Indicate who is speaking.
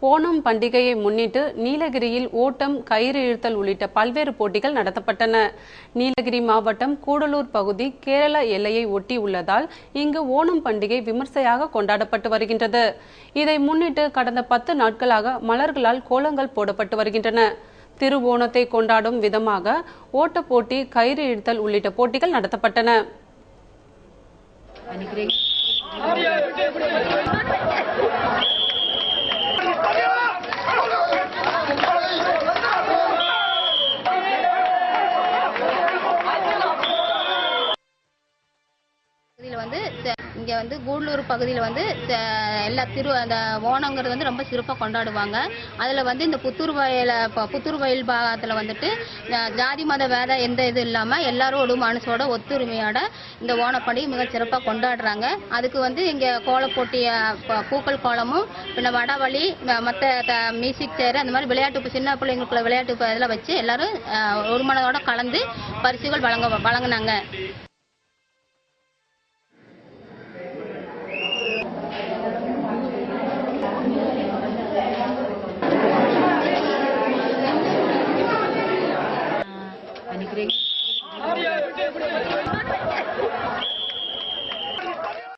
Speaker 1: ஓணம் பண்டிகையை முன்னிட்டு நீலகிரியில் ஓட்டம் கயிறு இழுத்தல் உள்ளிட்ட பல்வேறு போட்டிகள் நடத்தப்பட்டன. நீலகிரி மாவட்டம் கூடலூர் பகுதி கேரள எல்லையை ஒட்டி உள்ளதால் இங்கு ஓணம் பண்டிகை விமர்சையாக கொண்டாடப்பட்டு வருகின்றது. இதை முன்னிட்டு கடந்த பத்து நாட்களாக மலர்களால் கோலங்கள் போடப்பட்டு வருகின்றன. திருவோணத்தை கொண்டாடும் விதமாக ஓட்டப் போட்டி கயிறு இழுத்தல் உள்ளிட்ட போட்டிகள் நடத்தப்பட்டன.
Speaker 2: இங்க வந்து கூடலூர் பகுதியில் வந்து எல்லா திரு அந்த ஓணங்கிறது வந்து ரொம்ப சிறப்பாக கொண்டாடுவாங்க. அதில் வந்து இந்த புத்தூர் வயல புத்தூர் வயல் பாகத்தில் வந்துட்டு ஜாதி மத வேத எந்த இது இல்லாமல் எல்லாரும் ஒரு மனசோட ஒத்துரிமையோட இந்த ஓணப்பண்டிகை மிக சிறப்பாக கொண்டாடுறாங்க. அதுக்கு வந்து இங்கே கோலப்போட்டிய பூக்கள் கோலமும் பின்ன வடவழி மற்ற மியூசிக் சேர் அந்த மாதிரி விளையாட்டு சின்ன பிள்ளைங்களுக்குள்ள விளையாட்டு இப்ப இதெல்லாம் வச்சு எல்லாரும் ஒரு மனதோட கலந்து பரிசுகள் வழங்க வழங்கினாங்க. emprego.